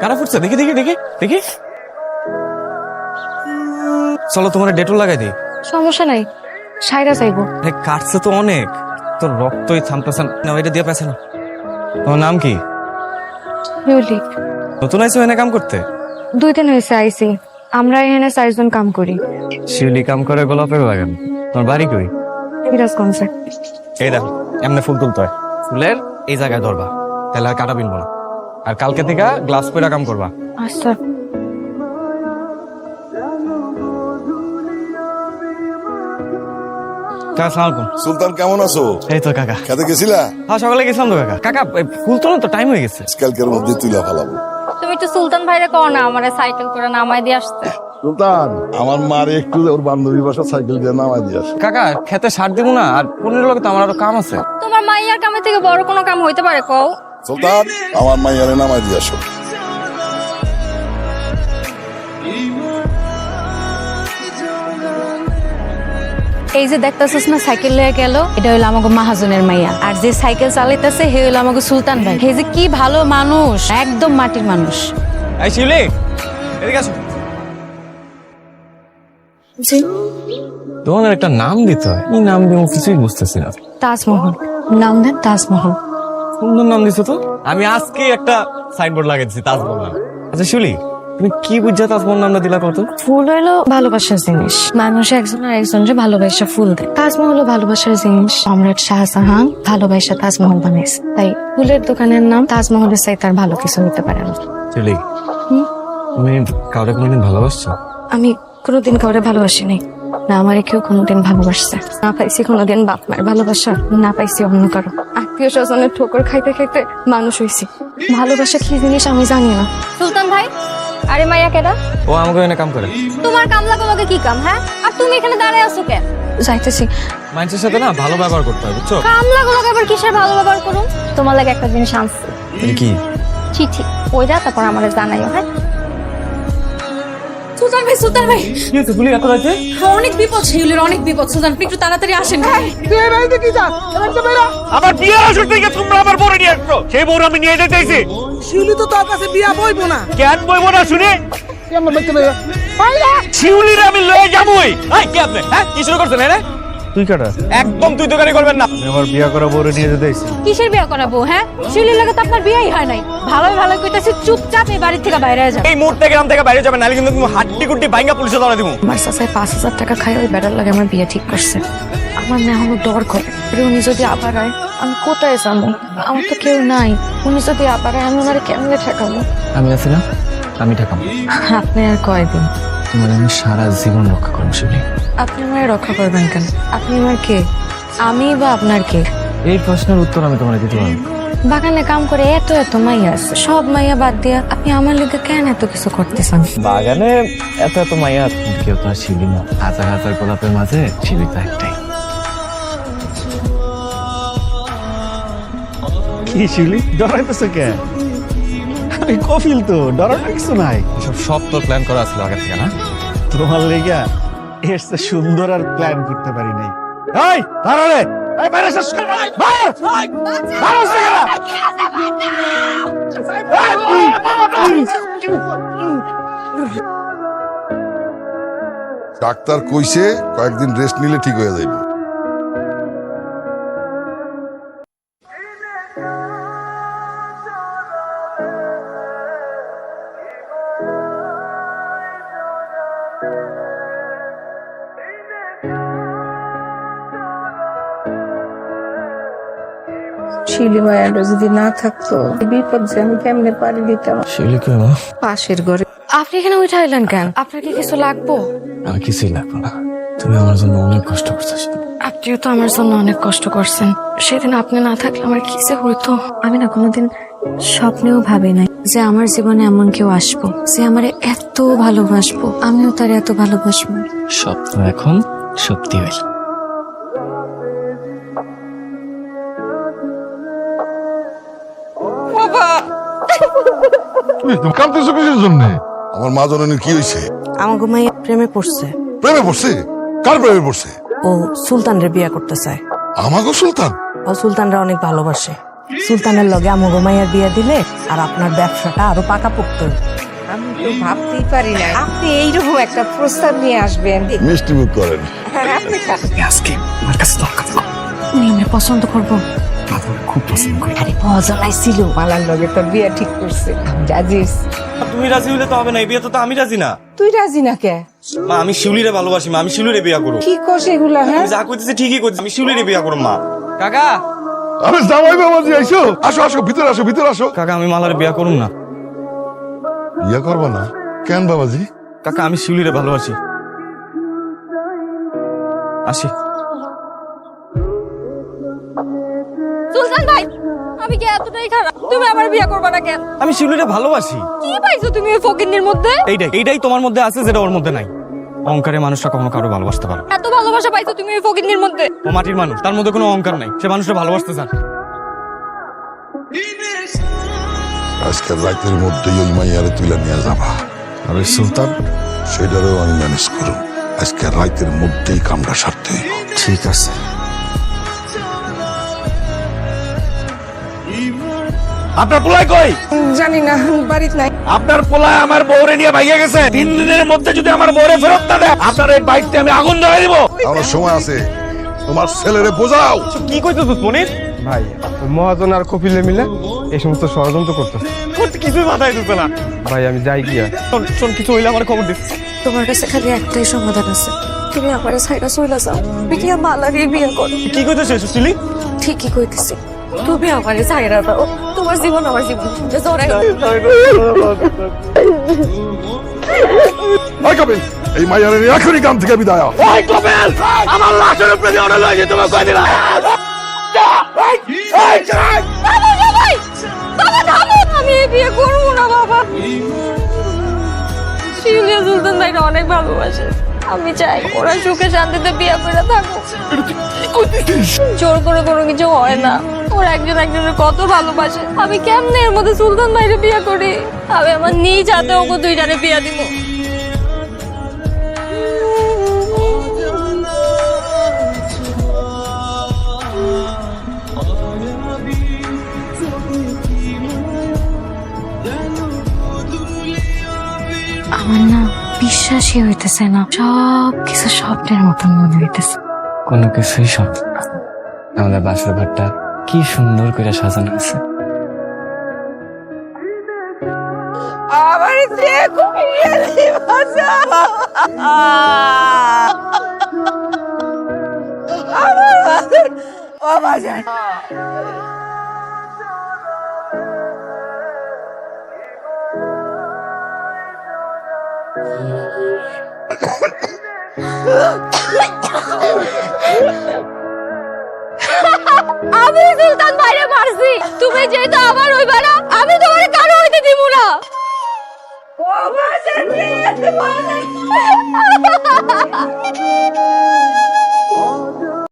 কারা ফুটছে? দেখি দেখি দেখি দেখি। চলো তোমার ডেটল লাগাই দিই। সমস্যা নাই সাইরা আরে কাটছে তো অনেক। তোর রক্তই থামতেছে না। ওইটা দিয়ে পেছে না তোমার নাম কি? ইউলি। নতুন আইসো এনে কাম করতে? দুই দিন হয়েছে আইসি আমরা এখানে চারজন কাম করি। শিউলি কাম করে গোলাপের বাগান। তোমার বাড়ি কই? এই দেখো এমনি ফুল তুলতে হয়। ফুলের এই জায়গায় ধরবা। তাহলে আর কাটা বিনবো না। আর কালকে থেকে গ্লাস পয়রা কাম করবা। আচ্ছা। কাকা সালাম সুলতান কেমন আছো? এই তো কাকা। খেতে গেছিলা? হ্যাঁ সকালে গেছিলাম তো কাকা। কাকা ফুল তোলার তো টাইম হয়ে গেছে। কালকের মধ্যে তুইলা ফালাবো। তুমি একটু সুলতান ভাইরে কও না আমারে সাইকেল করে নামাই দিয়ে আসতে। সুলতান আমার মারে একটু ওর বান্ধবী বাসা সাইকেল দিয়ে নামাই দিয়ে আসো। কাকা খেতে সার দিব না আর পনেরো লোক তো আমার আরও কাম আছে। তোমার মাইয়ার কামের থেকে বড় কোনো কাম হইতে পারে কও? সুলতান আমার মাইয়ারে নামাই দিয়ে আসো। এই যে দেখতেছিস না সাইকেল লয়ে গেল এটা হলো আমাকে মাহাজনের মাইয়া। আর যে সাইকেল চালাইতেছে হে হলো আমাকে সুলতান ভাই। হে যে কি ভালো মানুষ একদম মাটির মানুষ। এই শিউলি এদিকে আসো। তোমাদের একটা নাম দিতে হয়। কি নাম দিব কিছুই বুঝতেছি না। তাজমহল। নাম দেন তাজমহল। সুন্দর নাম দিছো তো? আমি আজকে একটা সাইনবোর্ড লাগিয়ে দিচ্ছি তাজমহল নাম। আচ্ছা শিউলি তুমি কি বুঝছ তাজমহল নামটা দিলা কত? ফুল হলো ভালোবাসার জিনিস। মানুষ একজন আর একজনকে ভালোবাসা ফুল দেয়। তাজমহল ভালোবাসার জিনিস। সম্রাট শাহজাহান ভালোবাসা তাজমহল বানিয়েছে। তাই ফুলের দোকানের নাম তাজমহলের চাই তার ভালো কিছু হতে পারে না। শিউলি তুমি কাউরে কোনোদিন ভালোবাসছো? আমি কোনোদিন কাউরে ভালোবাসিনি না আমারে কেউ কোনোদিন ভালোবাসছে। না পাইছি কোনোদিন বাপ মায়ের ভালোবাসা না পাইছি অন্য কারও। আত্মীয় স্বজনের ঠোকর খাইতে খাইতে মানুষ হইছি। ভালোবাসা কি জিনিস আমি জানি না। সুলতান ভাই আরে মাইয়া কেডা? ও আমাকে এনে কাম করে। তোমার কামলা গুলোকে কি কাম হ্যাঁ? আর তুমি এখানে দাঁড়ায় আছো কেন? যাইতেছি। মানুষের সাথে না ভালো ব্যবহার করতে হয় বুঝছ? কামলা গুলোকে আবার কিসের ভালো ব্যবহার করুন? তোমার লাগে একটা জিনিস আনছি। কি? চিঠি ওইটা তারপর আমাদের জানাইও হ্যাঁ? সুলতান ভাই সুলতান ভাই। কি হয়েছে ফুলি এত রাতে? অনেক বিপদ শিউলের অনেক বিপদ। সুলতান আপনি একটু তাড়াতাড়ি আসেন। আমার বিয়ে আসর থেকে তোমরা আমার বউরে নিয়ে আসছো। সেই বড় আমি নিয়ে যেতেছি শিউলি তো তোর কাছে বিয়া বইবো না। কেন বইবো না শুনে। শিউলির আমি লয়ে যাবই। এই কি আপনি? হ্যাঁ কি শুরু করছেন এনে তুই কাটা একদম তুই দোকানে করবেন না। আমার বিয়ে করা বউরে নিয়ে যেতেছি কিসের বিয়ে করাবো হ্যাঁ? শিউলির লাগে তো আপনার বিয়েই হয় নাই। ভালোই ভালো কইতাছি চুপচাপ এই বাড়ি থেকে বাইরে যাও এই মুহূর্তে গ্রাম থেকে বাইরে যাবেন নাহলে কিন্তু তুমি হাড্ডি গুড্ডি বাইঙ্গা পুলিশে ধরা দিব। আমার চাচাই পাঁচ হাজার টাকা খাই ওই বেড়ার লাগে আমার বিয়ে ঠিক করছে। আমার না হলো ডর করে। উনি যদি আবার আয় আমি কোথায় যাব? আমার তো কেউ নাই। উনি যদি আবার আয় আমি ওনারে কেমনে ঠেকাবো? আমি আছি না আমি ঠেকাম আপনি আর কয়দিন? তোমার আমি সারা জীবন রক্ষা করব শিউলি আপনি আমার রক্ষা করবেন কেন? আপনি আমার কে? আমি বা আপনার কে? এই প্রশ্নের উত্তর আমি তোমার দিতে পারব। বাগানে কাম করে এত এত মাইয়া আছে। সব মাইয়া বাদ দিয়া আপনি আমার লিগে কেন এত কিছু করতেছেন? বাগানে এত এত মাইয়া কেউ তো আর না। হাজার হাজার গোলাপের মাঝে শিউলি তো একটাই। কি শিউলি? ডরাইতেছে কে? আমি কফিল তো ডরানোর কিছু নাই। এসব সব তোর প্ল্যান করা ছিল আগে থেকে না? তোমার লেগা সুন্দর আর প্ল্যান করতে পারি নাই। এই এই শেষ কর ভাই ভাই ডাক্তার কইছে, কয়েকদিন রেস্ট নিলে ঠিক হয়ে যাবে মায়াটা যদি না থাকতো বিপদ যে আমি কেমনে পারি দিতাম? শিউলি মা? পাশের ঘরে। আপনি এখানে উঠে আইলেন কেন? আপনার কি কিছু লাগবো? আর কিছুই লাগবে না। তুমি আমার জন্য অনেক কষ্ট আপনিও তো আমার জন্য অনেক কষ্ট করছেন। সেদিন আপনি না থাকলে আমার কি যে হইতো? আমি না কোনোদিন স্বপ্নেও ভাবি নাই যে আমার জীবনে এমন কেউ আসব যে আমার এত ভালোবাসবো। আমিও তার এত ভালোবাসবো। স্বপ্ন এখন সত্যি হইল। তুমি কাঁদতেছো কিসের জন্য? আমার মা জননীর কি হয়েছে। আমাকে মাইয়া প্রেমে পড়ছে। প্রেমে পড়ছে? কার প্রেমে পড়ছে? ও সুলতানরে বিয়া করতে চায়। আমাকে সুলতান? ও সুলতানরা অনেক ভালোবাসে। সুলতানের লগে আমগো মাইয়ার বিয়া দিলে আর আপনার ব্যবসাটা আরও পাকাপোক্ত হইবে। আমি তো ভাবতেই পারি না আপনি এইরকম একটা প্রস্তাব নিয়ে আসবেন। মিষ্টি মুখ করেন খান। আজকে আমার কাছে দরকার উনি আমি পছন্দ করব। খুব পছন্দ করি। আরে পজলাই ছিল মালার লগে তো বিয়ে ঠিক করছে। রাজিস তুমি রাজি হলে তো হবে না এই বিয়েতে তো আমি রাজি না। তুই রাজি না কে? মা আমি শিউলিরে ভালোবাসি মা আমি শিউলিরে বিয়া করব। কি করছ এগুলা হ্যাঁ? যা করতেছি ঠিকই করছি আমি শিউলিরে বিয়া করব মা। কাকা! আরে জামাই বাবাজি আইসো আসো আসো ভিতরে আসো ভিতরে আসো। কাকা আমি মালারে বিয়া করুম না। ইয়া করবা না? কেন বাবাজি? কাকা আমি শিউলিরে ভালোবাসি। আসি। আমি কি এতটাই খারাপ? তুমি আমার বিয়ে করবে না কেন? আমি শিউলিরে ভালোবাসি। কি পাইছো তুমি ওই ফকিন্নির মধ্যে? এইটাই এইটাই তোমার মধ্যে আছে যেটা ওর মধ্যে নাই। অহংকারে মানুষটা কখনো কারও ভালোবাসতে পারে না। এত ভালোবাসা পাইছো তুমি ওই ফকিন্নির মধ্যে? ও মাটির মানুষ তার মধ্যে কোনো অহংকার নাই। সে মানুষটা ভালোবাসতে চায়। আজকের রাতের মধ্যেই ওই মাইয়ারে তুলে নিয়ে যাবা। আরে সুলতান সেটারও আমি ম্যানেজ করুন আজকের রাতের মধ্যেই কামটা সারতে। ঠিক আছে। আপনার পোলায় কই? জানি না বাড়িতে নাই। আপনার পোলায় আমার বউরে নিয়ে ভাইয়া গেছে। তিন দিনের মধ্যে যদি আমার বউরে ফেরত না দেয় আপনার এই বাইকতে আমি আগুন ধরে দিব। আমার সময় আছে। তোমার ছেলেরে বোঝাও। কি কইতো তুই মনির? ভাই মহাজন আর কপিলে মিলে এই সমস্ত ষড়যন্ত্র করতেছে করতে কিছুই মাথায় ঢুকবে না। ভাই আমি যাই গিয়া। শোন শোন কিছু হইলে আমার খবর দিস। তোমার কাছে খালি একটাই সমাধান আছে। তুমি আমার সাইডা চলে যাও। বিকিয়া মালারে বিয়া করো? কি কইতে শেষ শিলি ঠিকই কইতেছি। তুমি আমার সাইডা দাও। তোমার জীবন আমার জীবন। কপিল এই মাইয়ারে নিয়ে এখনই গান থেকে বিদায় কপেল আমার লাশের উপরে দিয়ে অনেক লয়ে তোমার কয় দিলা। বাবা বাবা বাবা আমি বিয়ে করব না বাবা। শিউলিয়া সুলতান ভাইরা অনেক ভালোবাসে। আমি চাই ওরা সুখে শান্তিতে বিয়ে করে থাকুক। জোর করে কোনো কিছু হয় না। ওরা একজন একজনের কত ভালোবাসে। আমি কেমনে এর মধ্যে সুলতান ভাইরে বিয়ে করি? আমি আমার নিজ হাতে ওকে দুইটারে বিয়ে দিব। বিশ্বাসই হইতেছে না। সব কিছু স্বপ্নের মতন মনে হইতেছে। কোনো কিছুই সব আমাদের বাসর ঘরটা কি সুন্দর করে সাজানো আছে। আমার যে ও বাজার। আমি সুলতান ভাইরে মারছি। তুমি যেহেতু আমার ওই বেলা আমি তোমার কারও হইতে দিব না। ও বাজার